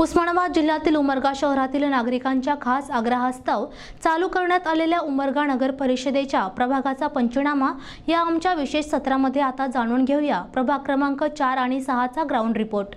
उस्मानाबाद जिल्ह्यातील उमरगा शहरातील नागरिकांच्या खास आग्रहास्तव चालू करण्यात आलेल्या उमरगा नगर परिषदेच्या प्रभागाचा पंचनामा या आमच्या विशेष सत्रामध्ये आता जाणून घेऊया. प्रभाग क्रमांक चार आणि सहाचा ग्राउंड रिपोर्ट.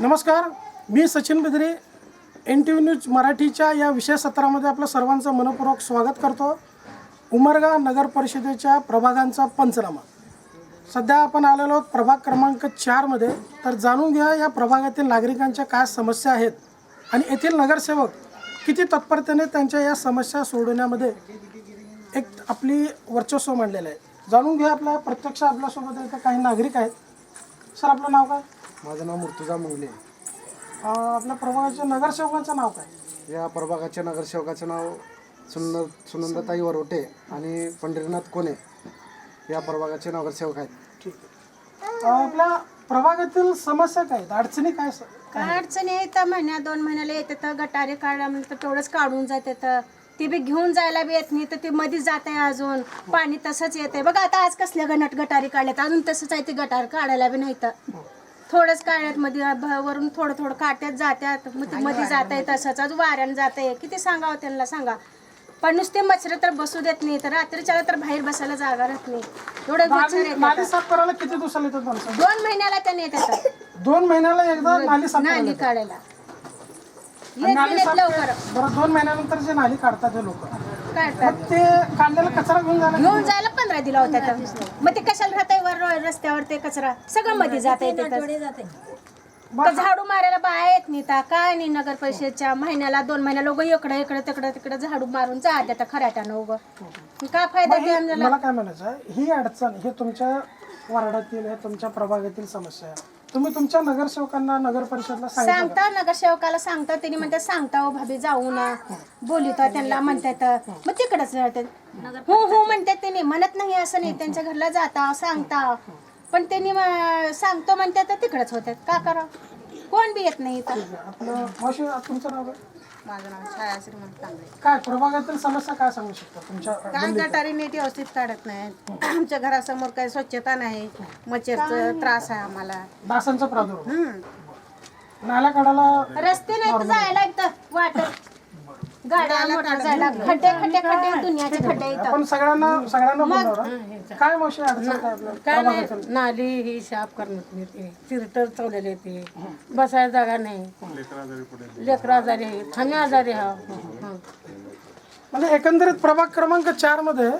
नमस्कार मी Sachin Bidre N T V news मराठीच्या या विशेष सत्रामध्ये आपलं सर्वांचं मनपूर्वक स्वागत करतो. उमरगा नगर परिषदेच्या प्रभागांचा पंचनामा. सध्या आपण आलेलो आहोत प्रभाग क्रमांक चारमध्ये तर जाणून घ्या या प्रभागातील नागरिकांच्या काय समस्या आहेत आणि येथील नगरसेवक किती तत्परतेने त्यांच्या या समस्या सोडवण्यामध्ये एक आपली वर्चस्व मांडलेलं आहे. जाणून घ्या आपल्या प्रत्यक्ष आपल्यासोबत इथं काही नागरिक आहेत. सर आपलं नाव काय? माझं नाव मुर्तुजा मुंगले. अं, आपल्या प्रभागाच्या नगरसेवकांचं नाव काय? या प्रभागाच्या नगरसेवकाचं नाव सुंदर सुनंदताई वरोटे आणि पंढरीनाथ कोणे या प्रभागाचे नगरसेवक आहेत. ठीक आहे. अं, आपल्या प्रभागातील समस्या काय आहेत? अडचणी काय स- काय अडचणी येतं महिन्या दोन महिन्याला येते तर गटारे काढा म्हणलं तर तेवढंच काढून जाते तर ते बी घेऊन जायला बी येत नाही तर ते मध्येच जात आहे अजून. पाणी तसंच येते बघा आता आज कसल्या गणट गटारी काढल्यात अजून तसंच आहे ते गटार काढायला बी नाही तर. थोडंच काढल्यात मध्ये वरून थोडं थोडं काढत्यात जात्यात मग मध्ये जात आहे तसंच अजून वाऱ्यानं जात आहे किती सांगावं त्यांना सांगा. पण नुसते मच्छर तर बसू देत नाही तर रात्रीच्याला तर बाहेर बसायला जागा राहत नाही. एवढं मच्छर नाली येतात. नाली साफ करायला किती दिवसाला येतात माणसं? दोन महिन्याला त्यांनी येतात. दोन महिन्याला एकदा नाली साफ करायला नाली येतात. काढायला. आणि येत नाली नाही साफ लवकर. बरं दोन महिन्यानंतर जे नाली काढतात ते लोक. मग ते काढलेला कचरा घेऊन जाणार. घेऊन जायला पंधरा दिला होता तर. मग ते कशाला राहत वर रस्त्यावर ते कचरा? सगळं मध्ये जात आहे झाडू मारायला बाया येत नाही ता. काय नाही नगर परिषदच्या महिन्याला दोन महिन्याला लोक इकडं इकडं तिकडं तिकडं झाडू मारून जात आता खऱ्याट्यानं उगं काय फायदा मग ते हे- आम्हाला मला काय म्हणायचं आहे? ही अडचण हे तुमच्या वार्डातील हे तुमच्या प्रभागातील समस्या आहे. तुम्ही तुमच्या नगरसेवकांना नगर परिषदला सांगितलं का? सांगता नगरसेवकाला सांगता त्यांनी म्हणतात सांगता हो भाभी जाऊ ना. बोलिता त्यांना म्हणतात मग तिकडच राहतात हो हो म्हणतात त्यांनी म्हणत नाही असं नाही त्यांच्या घरला जाता सांगता. पण त्यांनी म- सांगतो म्हणतात तर तिकडच होतात. का करा कोण बी येत नाही इथं. आपलं मावशी तुमचं नाव काय? माझं नाव छाया श्रीमंत कांबळे काय प्रभागातील समस्या काय सांगू शकता तुमच्या काय गटारी नीट व्यवस्थित काढत नाही. आमच्या घरासमोर काही स्वच्छता नाही. मच्छरचा त्रास आहे आम्हाला. डासांचा प्रादुर्भाव. हम्म. नाल्या काढायला रस्ते नाही तर जायला इथं वाटत गाड्या मोटर जायला खड्डे खड्डे खड्डे दुनियाचे खड्डे इथं. आपण सगळ्यांना सगळ्यांना बोलणार काय मावशी अडचण काय नाही? नाली ही साफ करण्यात येते. चिरटर चवलेले येते बसायला जागा नाही. लेकरं आजारी आहे थांबे आजारी हा हं. म्हणजे एकंदरीत प्रभाग क्रमांक चारमध्ये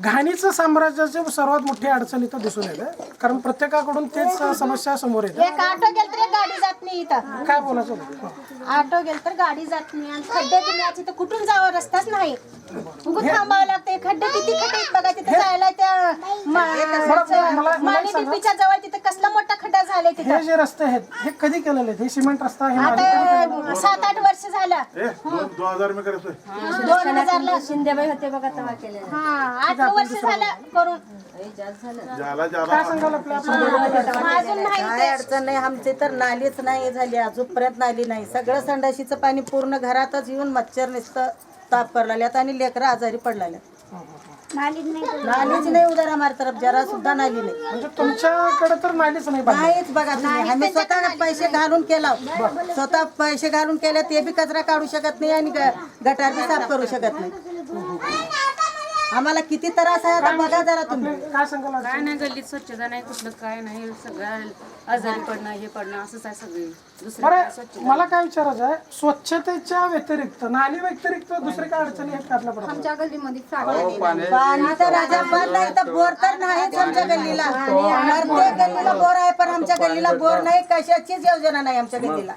घाणीचं साम्राज्याची सर्वात मोठी अडचण इथं दिसून येते. कारण प्रत्येकाकडून तेच समस्या समोर येते. एक ऑटो गेल तर एक गाडी जात नाही इथं. काय बोलायचं होतं? ऑटो गेल तर गाडी जात नाही आणि खड्डे कुठून जावं? रस्ताच नाही. उगून थांबावं लागतंय. खड्डे किती खड्डे आहेत बघा तिथे जायला त्या मला- मला माणी सांगा. डिपीच्या जवळ तिथे कसला मोठा खड्डा झालाय तिथं? हे जे रस्ते आहेत हे कधी केलेले आहेत? हे सिमेंट रस्ता हे आता सात आठ वर्ष झालं. दो हजार में करतोय दोन हजारला शिंदेबाई होते बघा तेव्हा केले हा आठ वर्ष झालं करून. झाला. झाला काय सांगाल आपल्या अजून नाही काय अडचण नाही आमची तर नालीच नाही झाली अजूनपर्यंत नाली नाही. सगळं संडाशीचं पाणी पूर्ण घरातच येऊन मच्छर नुसतं ताप करायला आणि लेकरं आजारी पडलेल्या नालीच नाही उदार आम्हाला तरफ जरा सुद्धा नाली नाही. म्हणजे तुमच्याकडे तर नालीच नाही बांधली. नाहीच बघा तुम्ही. आम्ही स्वतः पैसे घालून केला. स्वतः पैसे घालून केले ते बी कचरा काढू शकत नाही आणि ग- गटार बी साफ करू शकत नाही. आम्हाला किती त्रास आहे आता बघा जरा तुम्ही. काय सांगाल आज? काय नाही गल्लीत स्वच्छता नाही कुठलं काय नाही सगळं आजारी पडणं हे पडणं असंच आहे सगळी. दुसरं काय बरं मला काय विचारायचं आहे स्वच्छतेच्या व्यतिरिक्त नाली व्यतिरिक्त दुसरे काय अडचणी आहेत का आपल्या प्रभागात? पाणी तर अजिबात नाही तर बोर तर नाहीच आमच्या गल्लीला. प्रत्येक गल्लीला बोर आहे पण आमच्या गल्लीला बोर नाही कशाचीच योजना नाही आमच्या गल्लीला.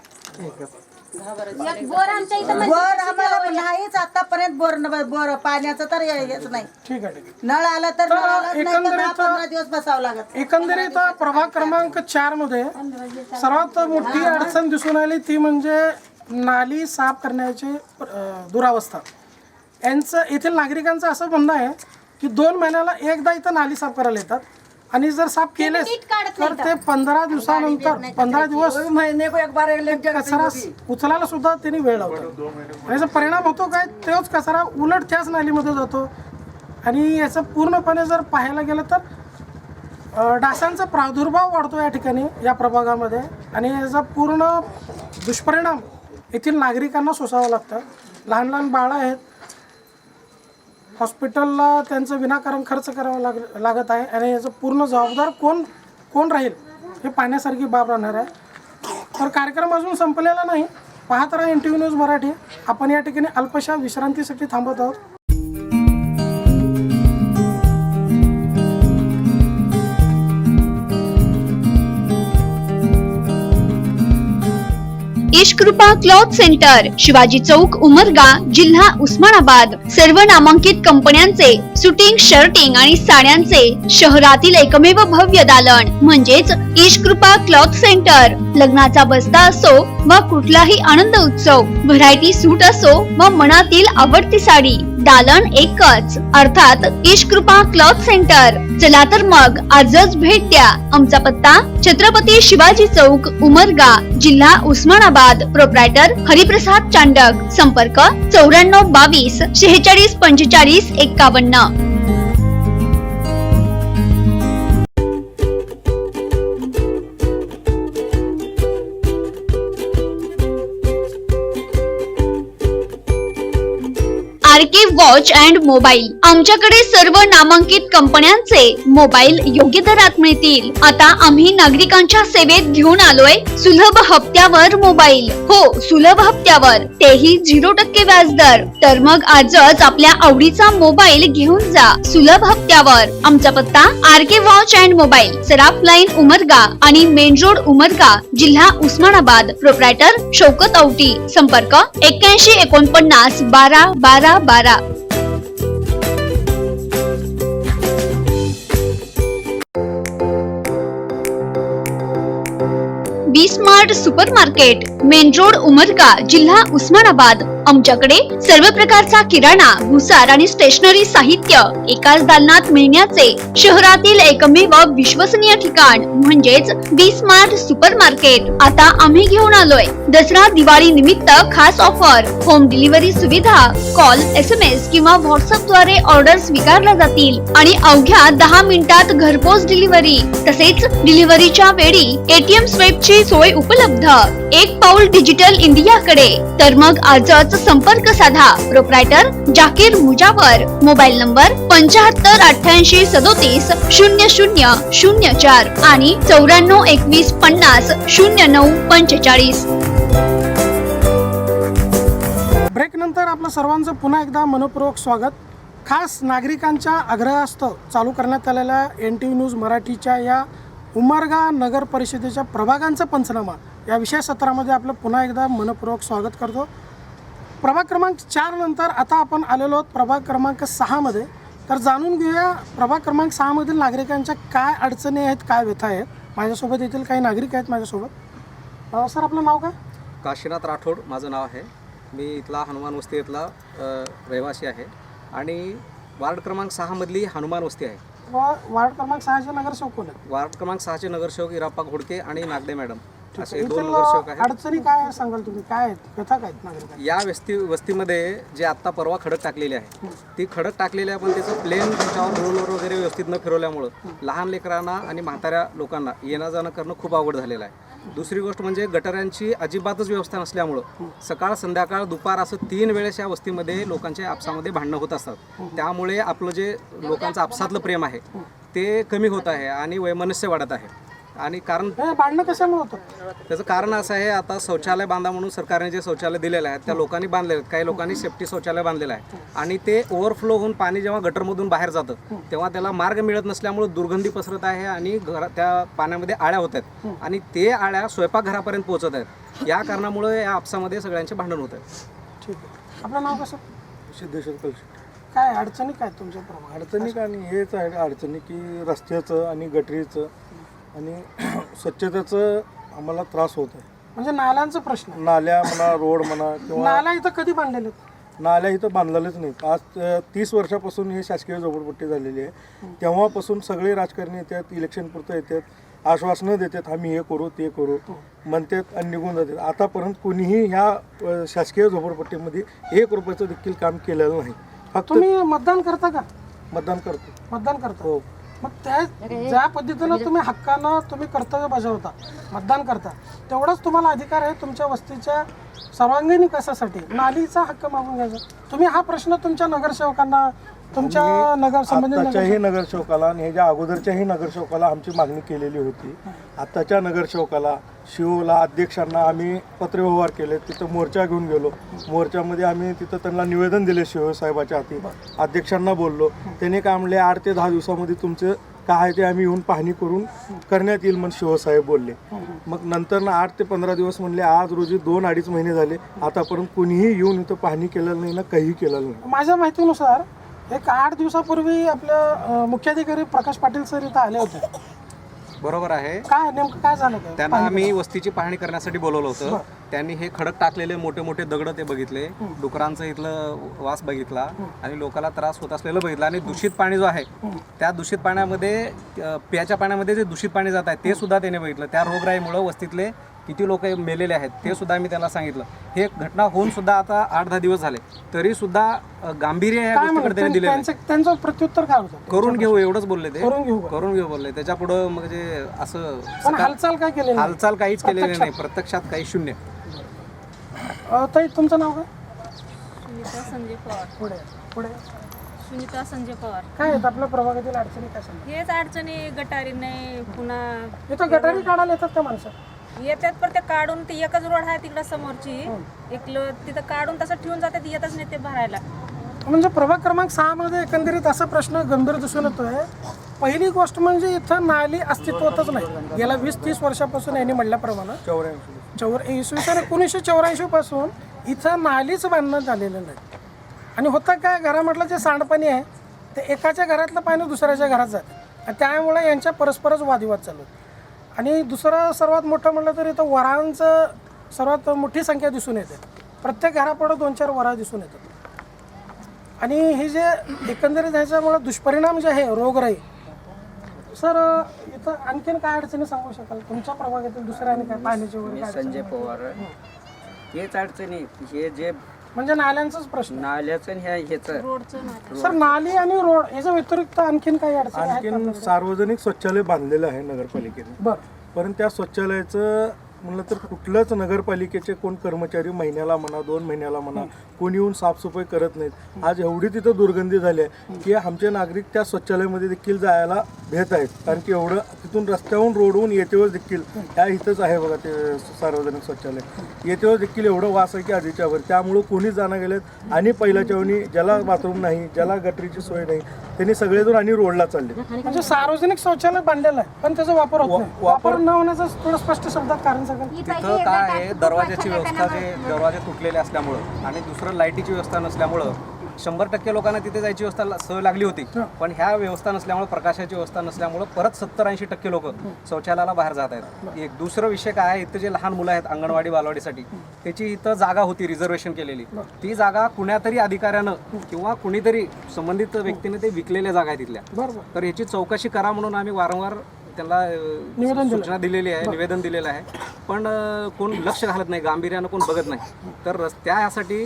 बोर आमच्या इथं बोर आम्हाला नाहीच आतापर्यंत बोर बोर पाण्याचं तर हेच नाही. ठीक आहे ठीक आहे. नळ आला तर नळ आलाच नाही तर दहा एकंदरीत- पंधरा दिवस बसावं लागत एकंदरीत प्रभाग क्रमांक चारमध्ये सर्वात मोठी अडचण दिसून आली ती म्हणजे नाली साफ करण्याची अं, दुरावस्था. यांचं येथील नागरिकांचं असं म्हणणं आहे की दोन महिन्याला एकदा इथं नाली साफ करायला येतात. आणि जर साफ केलेच तर ते पंधरा दिवसानंतर पंधरा दिवस कचरा उचलायला सुद्धा त्यांनी वेळ लावतात आणि याचा परिणाम होतो काय? तोच कचरा उलट त्याच नालीमध्ये जातो. आणि याचं पूर्णपणे जर पाहायला गेलं तर अ, डासांचा प्रादुर्भाव वाढतो या ठिकाणी या प्रभागामध्ये. आणि याचा पूर्ण दुष्परिणाम येथील नागरिकांना सोसावं लागतं. लहान लहान बाळं आहेत हॉस्पिटलला त्यांचं विनाकारण खर्च करावा लाग लागत आहे आणि याचं पूर्ण जबाबदार कोण कोण राहील हे पाहण्यासारखी बाब राहणार आहे. तर कार्यक्रम अजून संपलेला नाही. पाहत राहा N T V news Marathi. आपण या ठिकाणी अल्पशा विश्रांतीसाठी थांबत आहोत. ईशकृपा क्लॉथ सेंटर शिवाजी चौक उमरगा जिल्हा उस्मानाबाद. सर्व नामांकित कंपन्यांचे सुटिंग शर्टिंग आणि साड्यांचे शहरातील एकमेव भव्य दालन म्हणजेच ईशकृपा क्लॉथ सेंटर. लग्नाचा बस्ता असो व कुठलाही आनंद उत्सव व्हरायटी सूट असो व मनातील आवडती साडी. दालन एकच अर्थात ईशकृपा क्लॉथ सेंटर. चला तर मग आजच भेट द्या. आमचा पत्ता छत्रपती शिवाजी चौक उमरगा जिल्हा उस्मानाबाद. प्रोप्रायटर हरिप्रसाद चांडक. संपर्क चौऱ्याण्णव बावीस शेहेचाळीस पंचेचाळीस एक्कावन्न आरके वॉच अँड मोबाईल. आमच्याकडे सर्व नामांकित कंपन्यांचे मोबाईल योग्य दरात मिळतील. आता आम्ही नागरिकांच्या सेवेत घेऊन आलोय सुलभ हप्त्यावर मोबाईल. हो सुलभ हप्त्यावर. तेही झिरो टक्के व्याजदर. तर मग आजच आपल्या आवडीचा मोबाईल घेऊन जा. सुलभ हप्त्यावर. आमचा पत्ता RK watch and mobile. Saraf line Umarga आणि मेन रोड उमरगा जिल्हा उस्मानाबाद. प्रोप्रायटर शौकत औटी. संपर्क एक्क्याऐंशी एकोणपन्नास बारा बारा बारा। B smart super market main road Umarga जिला उस्मानाबाद। आमच्याकडे सर्व प्रकारचा किराणा भुसार आणि स्टेशनरी साहित्य एकाच दालनात मिळण्याचे शहरातील एकमेव विश्वसनीय ठिकाण म्हणजेच बी स्मार्ट सुपर मार्केट आता आम्ही घेऊन आलोय. दसरा दिवाळी निमित्त खास ऑफर होम डिलिव्हरी सुविधा कॉल एस एम एस किंवा व्हॉट्सअपद्वारे ऑर्डर स्वीकारल्या जातील. आणि अवघ्या दहा मिनिटात घरपोच डिलिव्हरी तसेच डिलिव्हरीच्या वेळी एटीएम स्वेपची सोय उपलब्ध. एक पाऊल डिजिटल इंडियाकडे तर मग आजच संपर्क साधा. Proprietor Jakir Mujawar. Mobile number पंचाहत्तर अठ्ठ्याऐंशी सदोतीस शून्य शून्य शून्य चार आणि चौऱ्याण्णव एकवीस पन्नास शून्य नऊ पंचेचाळीस. ब्रेक नंतर आपलं सर्वांचं पुन्हा एकदा मनपूर्वक स्वागत. खास नागरिकांच्या आग्रहास्तव चालू करण्यात आलेल्या एन टी न्यूज मराठीच्या या उमरगा नगर परिषदेच्या प्रभागांचा पंचनामा या विशेष सत्रामध्ये आपलं पुन्हा एकदा मनपूर्वक स्वागत करतो. प्रभाग क्रमांक चार नंतर आता आपण आलेलो आहोत प्रभाग क्रमांक सहामध्ये तर जाणून घेऊया प्रभाग क्रमांक सहामधील नागरिकांच्या काय अडचणी आहेत काय व्यथा आहेत. माझ्यासोबत येथील काही नागरिक आहेत माझ्यासोबत. सर आपलं नाव काय? काशीनाथ राठोड माझं नाव आहे. मी इथला हनुमान वस्ती इथला रहिवासी आहे. आणि वार्ड क्रमांक सहामधली हनुमान वस्ती आहे. व वार्ड क्रमांक सहाचे नगरसेवक कोण आहेत? वार्ड क्रमांक सहाचे नगरसेवक इराप्पा घोडके आणि नागडे मॅडम. असे दोन नगरसेवक आहेत. अडचणी काय सांगाल तुम्ही? काय आहेत? व्यथा काय आहेत या वस्ती वस्तीमध्ये जे आत्ता परवा खडक टाकलेली आहे ती खडक टाकलेली आहे पण त्याचं प्लेन त्याच्यावर रोलवर वगैरे व्यवस्थित न फिरवल्यामुळं लहान लेकरांना आणि म्हाताऱ्या लोकांना येणं जाणं करणं खूप अवघड झालेलं आहे. दुसरी गोष्ट म्हणजे गटारांची अजिबातच व्यवस्था नसल्यामुळं सकाळ संध्याकाळ दुपार असं तीन वेळेस या वस्तीमध्ये लोकांच्या आपसामध्ये भांडणं होत असतात. त्यामुळे आपलं जे लोकांचं आपसातलं प्रेम आहे ते कमी होत आहे आणि वैमनस्य वाढत आहे. आणि कारण भांडणं कशामुळे होतं? त्याचं कारण असं आहे आता शौचालय बांधा म्हणून सरकारने जे शौचालय दिलेले आहेत त्या लोकांनी बांधलेले आहेत. काही लोकांनी सेफ्टी शौचालय बांधलेलं आहे. आणि ते ओव्हरफ्लो होऊन पाणी जेव्हा गटरमधून बाहेर जातं तेव्हा त्याला मार्ग मिळत नसल्यामुळे दुर्गंधी पसरत आहे आणि घरा त्या पाण्यामध्ये आळ्या होत आहेत. आणि ते आळ्या स्वयंपाकघरापर्यंत पोहोचत आहेत. या कारणामुळे या आपसामध्ये सगळ्यांचे भांडण होत आहे ठीक आहे. आपलं नाव कसं? सिद्धेश्वर काय अडचणी काय तुमच्या प्रमाणात अडचणी का नाही हेच आहे अडचणी की रस्त्याचं आणि गटरीचं. आणि स्वच्छतेचं आम्हाला त्रास होत आहे. म्हणजे नाल्यांचा प्रश्न. नाल्या म्हणा रोड म्हणा किंवा नाला इथं कधी बांधलेले? नाल्या इथं बांधलेलेच नाहीत. आज अ, तीस वर्षापासून ही शासकीय झोपडपट्टी झालेली आहे. तेव्हापासून सगळे राजकारणी येतात इलेक्शन पुरतं येतात आश्वासनं देतात आम्ही हे करू ते करू म्हणतात आणि निघून जातात. आतापर्यंत कोणीही ह्या अ, शासकीय झोपडपट्टीमध्ये एक रुपयाचं देखील काम केलेलं नाही. फक्त तुम्ही मतदान करता का? मतदान करतो. मतदान करता? हो. मग त्या ज्या पद्धतीनं तुम्ही हक्कानं तुम्ही कर्तव्य बजावता मतदान करता तेवढाच तुम्हाला अधिकार आहे तुमच्या वस्तीच्या सर्वांगीण विकासासाठी. नालीचा हक्क मागून घ्यायचा. तुम्ही हा प्रश्न तुमच्या नगरसेवकांना तुमच्या नगर आत्ताच्याही नगर- नगरसेवकाला आणि ह्याच्या अगोदरच्याही नगरसेवकाला आमची मागणी केलेली होती. आत्ताच्या नगरसेवकाला शिवला अध्यक्षांना आम्ही पत्रव्यवहार केले. तिथं मोर्चा घेऊन गेलो. मोर्चामध्ये आम्ही तिथं त्यांना निवेदन दिले शिवसाहेबाच्या हाती. अध्यक्षांना बोललो. त्यांनी काय म्हणले आठ ते दहा दिवसामध्ये तुमचं काय आहे ते आम्ही येऊन पाहणी करून करण्यात येईल म्हणून शिवसाहेब बोलले. मग नंतर ना आठ ते पंधरा दिवस म्हणले आज रोजी दोन अडीच महिने झाले. आतापर्यंत कोणीही येऊन इथं पाहणी केलेलं नाही ना काही केलेलं नाही. माझ्या माहितीनुसार एक आठ दिवसापूर्वी आपल्या अं, मुख्याधिकारी प्रकाश पाटील सर इथं आले होते. बरोबर आहे. काय नेमकं काय झालं काय त्यांना आम्ही वस्तीची पाहणी करण्यासाठी बोलवलं होतं. त्यांनी हे खडक टाकलेले मोठे मोठे दगड ते बघितले. डुकरांचं इथलं वास बघितला. आणि लोकांना त्रास होत असलेलं बघितलं. आणि दूषित पाणी जो आहे त्या दूषित पाण्यामध्ये अं, प्याच्या पाण्यामध्ये जे दूषित पाणी जात आहे ते सुद्धा त्याने बघितलं. त्या रोगराईमुळं वस्तीतले किती लोक मेलेले आहेत ते सुद्धा मी त्यांना सांगितलं. हे घटना होऊन सुद्धा आता आठ दहा दिवस झाले. तरी सुद्धा गांभीर्य या काय गोष्टीकडे त्याने दिले त्यांचं त्यांचं प्रत्युत्तर काय होतं? करून घेऊ एवढंच बोलले ते. करून घेऊ का? करून घेऊ बोलले. त्याच्या पुढं म्हणजे असं पण हालचाल काय नाही? हालचाल काहीच केलेली नाही. प्रत्यक्षात काही शून्य. अं, ताई तुमचं नाव काय? सुनीता संजय पवार. पुढे पुढे. सुनीता संजय पवार. काय आहेत आपल्या प्रभागातील अडचणी काय सांगा? हेच अडचणी गटारी नाही पुन्हा इथं गटारी काढायला येतात का माणसं? येतात पण ते काढून ती एकच रोड आहे तिकडं समोरची. एक ल- तिथं काढून तसं ठेवून जातात येतच नाही ते भरायला. म्हणजे प्रभाग क्रमांक सहा मध्ये एकंदरीत असा प्रश्न गंभीर दिसून येतोय. पहिली गोष्ट म्हणजे इथं नाली अस्तित्वातच नाही. गेल्या वीस तीस वर्षापासून यांनी म्हणल्याप्रमाणे चौऱ्याऐंशी. चौर इसवी सन एकोणीसशे चौऱ्याऐंशी पासून इथं नालीच बांधण्यात आलेलं नाही. आणि होतं काय घरामधलं जे सांडपाणी आहे ते एकाच्या घरातलं पाणी दुसऱ्याच्या घरात जातं. आणि त्यामुळे यांच्या परस्परच वादविवाद चालू आहेत. आणि दुसरं सर्वात मोठं म्हटलं तर इथं वरांचं सर्वात मोठी संख्या दिसून येते. प्रत्येक घरापुढं दोन चार वरा दिसून येतात. आणि हे जे एकंदरीत ह्याच्यामुळे दुष्परिणाम जे आहे रोगराई सर इथं आणखीन काय अडचणी सांगू शकाल? तुमच्या प्रभागातील दुसऱ्या आणि काय पाण्याची वगैरे? संजय पवार हेच अडचणी हे जे म्हणजे नाल्यांचाच प्रश्न. नाल्याचं आणि ह्या ह्याचं. रोडचं नाही सर नाली आणि रोड याच्या व्यतिरिक्त आणखीन काही अडचणी आहेत का आणखीन? सार्वजनिक शौचालय बांधलेलं आहे नगरपालिकेने. बरं. पण त्या शौचालयाचं म्हणलं तर कुठलंच नगरपालिकेचे कोण कर्मचारी महिन्याला म्हणा दोन महिन्याला म्हणा कोणी येऊन साफसफाई करत नाहीत. आज एवढी तिथं दुर्गंधी झाली आहे की आमचे नागरिक त्या शौचालयामध्ये देखील जायला भेट आहेत. कारण की एवढं तिथून रस्त्याहून रोडहून येतेवर देखील त्या इथंच आहे बघा ते सार्वजनिक शौचालय. येतेवर देखील एवढं वास आहे की आधीच्या वर. त्यामुळं कोणीच जाणं गेलेत आणि पहिल्याच्या वेळी ज्याला बाथरूम नाही ज्याला गटरीची सोय नाही त्यांनी सगळेजण आणि रोडला चालले. म्हणजे सार्वजनिक शौचालय बांधलेलं आहे पण त्याचा वापर वापर न होण्याचं थोडं स्पष्ट शब्दात कारण तिथं काय आहे? दरवाजाची व्यवस्था जे दरवाजे तुटलेले असल्यामुळं आणि दुसरं लाईटीची व्यवस्था नसल्यामुळं शंभर टक्के लोकांना तिथे जायची व्यवस्था ला- सवय लागली होती. पण ह्या व्यवस्था नसल्यामुळे प्रकाशाची व्यवस्था नसल्यामुळं परत सत्तर ऐंशी टक्के लोक शौचालयाला बाहेर जात आहेत. एक दुसरं विषय काय आहे? इथं जे लहान मुलं आहेत अंगणवाडी बालवाडीसाठी त्याची इथं जागा होती रिझर्वेशन केलेली. ती जागा कुण्यातरी अधिकाऱ्यानं किंवा कुणीतरी संबंधित व्यक्तीने ते विकलेल्या जागा आहेत तिथल्या. तर ह्याची चौकशी करा म्हणून आम्ही वारंवार त्यांना सूचना दिलेली आहे निवेदन दिलेलं आहे. पण कोण लक्ष घालत नाही गांभीर्यानं कोण बघत नाही. तर त्यासाठी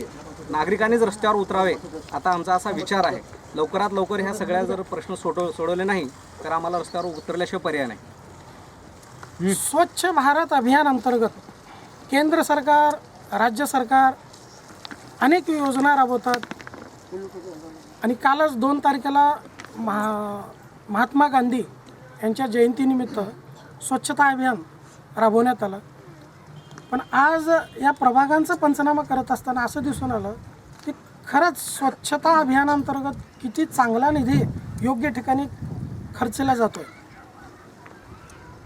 नागरिकांनीच रस्त्यावर उतरावे आता आमचा असा विचार आहे. लवकरात लवकर ह्या सगळ्या जर प्रश्न सोडव सोडवले नाही तर आम्हाला रस्त्यावर उतरल्याशिवाय पर्याय नाही. स्वच्छ भारत अभियान अंतर्गत केंद्र सरकार राज्य सरकार अनेक योजना राबवतात. आणि कालच दोन तारखेला महा महात्मा गांधी यांच्या जयंतीनिमित्त स्वच्छता अभियान राबवण्यात आलं. पण आज या प्रभागांचा पंचनामा करत असताना असं दिसून आलं की खरंच स्वच्छता अभियानांतर्गत किती चांगला निधी योग्य ठिकाणी खर्चला जातो आहे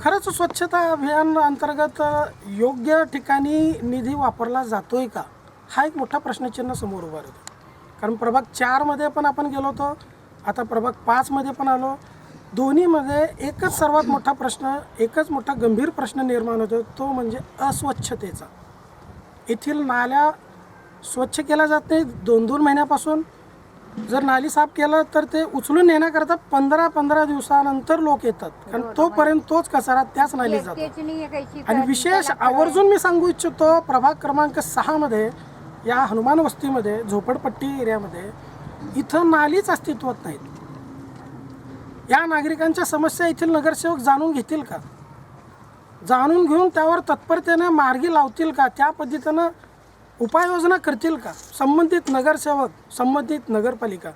खरंच स्वच्छता अभियान अंतर्गत योग्य ठिकाणी निधी वापरला जातो आहे का? हा एक मोठा प्रश्नचिन्ह समोर उभा राहतो. कारण प्रभाग चारमध्ये पण आपण गेलो होतो. आता प्रभाग पाचमध्ये पण आलो. दोन्हीमध्ये एकच सर्वात मोठा प्रश्न एकच मोठा गंभीर प्रश्न निर्माण होतो तो म्हणजे अस्वच्छतेचा. येथील नाल्या स्वच्छ केल्या जात नाही दोन दोन महिन्यापासून जर नाली साफ केलं तर ते उचलून नेण्याकरता पंधरा पंधरा दिवसानंतर लोक येतात. कारण तोपर्यंत तोच कचरा त्याच नाली जातो. आणि विशेष आवर्जून मी सांगू इच्छितो प्रभाग क्रमांक सहामध्ये या हनुमान वस्तीमध्ये झोपडपट्टी एरियामध्ये इथं नालीच अस्तित्वात नाहीत. या नागरिकांच्या समस्या येथील नगरसेवक जाणून घेतील का? जाणून घेऊन त्यावर तत्परतेने मार्गी लावतील का? त्या पद्धतीनं उपाययोजना करतील का? संबंधित नगरसेवक संबंधित नगरपालिका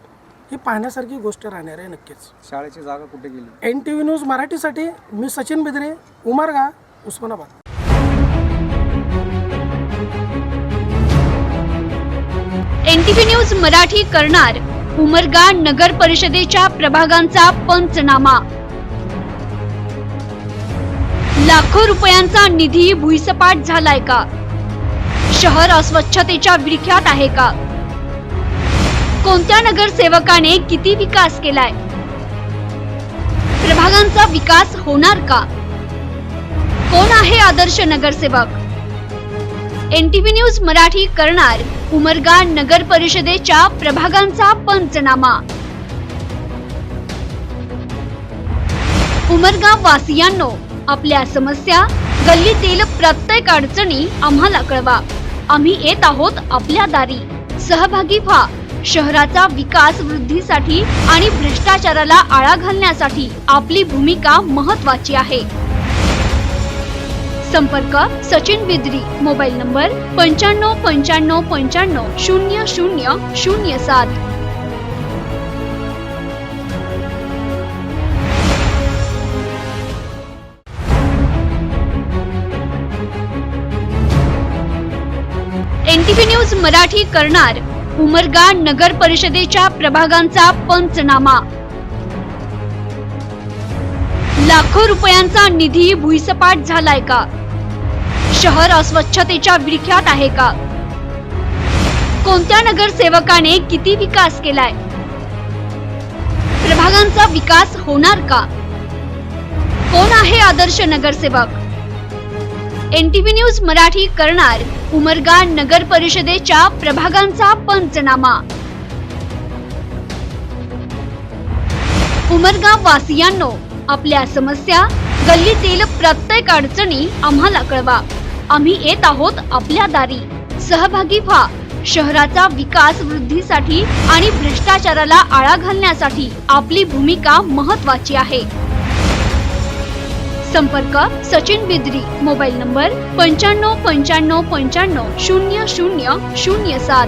ही पाहण्यासारखी गोष्ट राहणार आहे नक्कीच. शाळेची जागा कुठे गेली? एन टी व्ही न्यूज मराठीसाठी मी सचिन बिद्रे उमरगा उस्मानाबाद. एनटीव्ही न्यूज मराठी करणार. उमरगा नगर परिषदेच्या प्रभागांचा पंचनामा. लाखो रुपयांचा निधी भुईसपाट झालाय का? शहर अस्वच्छतेच्या विळख्यात आहे का? कोणत्या नगरसेवकाने किती विकास केलाय? प्रभागांचा विकास होणार का? कोण आहे आदर्श नगरसेवक? एनटीव्ही न्यूज मराठी करणार. उमरगा नगर परिषदेच्या प्रभागांचा पंचनामा. उमरगा वासियांनो आपल्या समस्या गल्लीतील प्रत्येक अडचणी आम्हाला कळवा. आम्ही येत आहोत आपल्या दारी. सहभागी व्हा. शहराचा विकास वृद्धीसाठी आणि भ्रष्टाचाराला आळा घालण्यासाठी आपली भूमिका महत्वाची आहे. संपर्क सचिन बिद्री मोबाईल नंबर पंच्याण्णव पंच्याण्णव पंच्याण्णव शून्य शून्य शून्य सात. एनटीव्ही न्यूज मराठी करणार उमरगा नगर परिषदेच्या प्रभागांचा पंचनामा. लाखो रुपयांचा निधी भुईसपाट झालाय का? शहर अस्वच्छतेच्या विळख्यात आहे का? कोणत्या नगरसेवकाने किती विकास केलाय? प्रभागांचा विकास होणार का? कोण आहे आदर्श नगरसेवक? एनटीव्ही न्यूज मराठी करणार उमरगा नगर परिषदेच्या प्रभागांचा पंचनामा. उमरगा वासियांनो आपल्या समस्या गल्लीतील प्रत्येक अडचणी आम्हाला कळवा. आम्ही येत आहोत आपल्या दारी. सहभागी व्हा. शहराचा विकास वृद्धीसाठी आणि भ्रष्टाचाराला आळा घालण्यासाठी आपली भूमिका महत्वाची आहे. संपर्क सचिन बिद्री मोबाईल नंबर पंच्याण्णव पंच्याण्णव पंच्याण्णव शून्य शून्य शून्य सात.